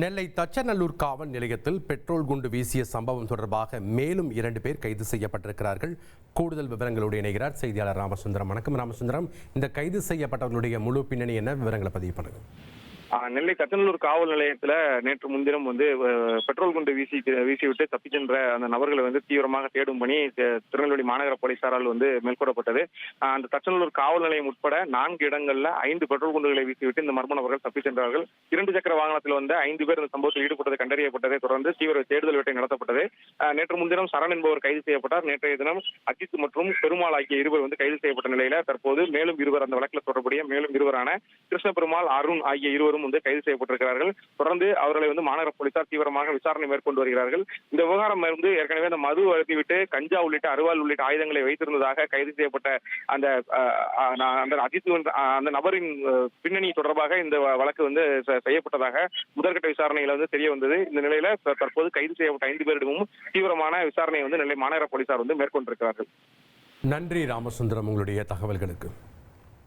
நெல்லை தச்சநல்லூர் காவல் நிலையத்தில் பெட்ரோல் குண்டு வீசிய சம்பவம் தொடர்பாக மேலும் இரண்டு பேர் கைது செய்யப்பட்டிருக்கிறார்கள். கூடுதல் விவரங்களோடு இணைகிறார் செய்தியாளர் ராமசுந்தரம். வணக்கம் ராமசுந்தரம். இந்த கைது செய்யப்பட்டவர்களுடைய முழு பின்னணி என்ன? விவரங்களை பதிவு பண்ணுங்கள் நெல்லை தச்சநல்லூர் காவல் நிலையத்துல நேற்று முன்தினம் வந்து பெட்ரோல் குண்டு வீசி வீசிவிட்டு தப்பிச்சென்ற அந்த நபர்களை வந்து தீவிரமாக தேடும் பணி திருநெல்வேலி மாநகர போலீசாரால் வந்து மேற்கொள்ளப்பட்டது. அந்த தச்சநல்லூர் காவல் நிலையம் உட்பட நான்கு இடங்கள்ல ஐந்து பெட்ரோல் குண்டுகளை வீசிவிட்டு இந்த மர்ம நபர்கள் தப்பிச் சென்றார்கள். இரண்டு சக்கர வாகனத்தில் வந்து ஐந்து பேர் இந்த சம்பவத்தில் ஈடுபட்டது கண்டறியப்பட்டதை தொடர்ந்து தீவிர தேடுதல் வேட்டை நடத்தப்பட்டது. நேற்று முன்தினம் சரண் என்பவர் கைது செய்யப்பட்டார். நேற்றைய தினம் அஜித் மற்றும் பெருமாள் ஆகிய இருவர் வந்து கைது செய்யப்பட்ட நிலையில தற்போது மேலும் இருவர் அந்த வழக்கில் தொடர்புடைய மேலும் இருவரான கிருஷ்ண பெருமாள் அருண் ஆகிய இருவரும் வந்து கைது செய்யப்பட்டிருக்கிறார்கள். தொடர்ந்து அவர்களை வந்து மாநகர போலீசார் தீவிரமாக விசாரணை மேற்கொண்டு வருகிறார்கள். இந்த விவகாரம் வந்து ஏற்கனவே அந்த மது அருந்திவிட்டு கஞ்சா உள்ளிட்ட அருவாள் உள்ளிட்ட ஆயுதங்களை வைத்திருந்ததாக கைது செய்யப்பட்ட அந்த அந்த அஜித் அந்த நபரின் பின்னணி தொடர்பாக இந்த வழக்கு வந்து செய்யப்பட்டதாக முதற்கட்ட விசாரணையில வந்து தெரிய வந்தது. இந்த நிலையில தற்போது கைது செய்யப்பட்ட ஐந்து பேரிடமும் தீவிரமான விசாரணையை வந்து நெல்லை மாநகர போலீசார் வந்து மேற்கொண்டிருக்கிறார்கள். நன்றி ராமசுந்தரம் உங்களுடைய தகவல்களுக்கு.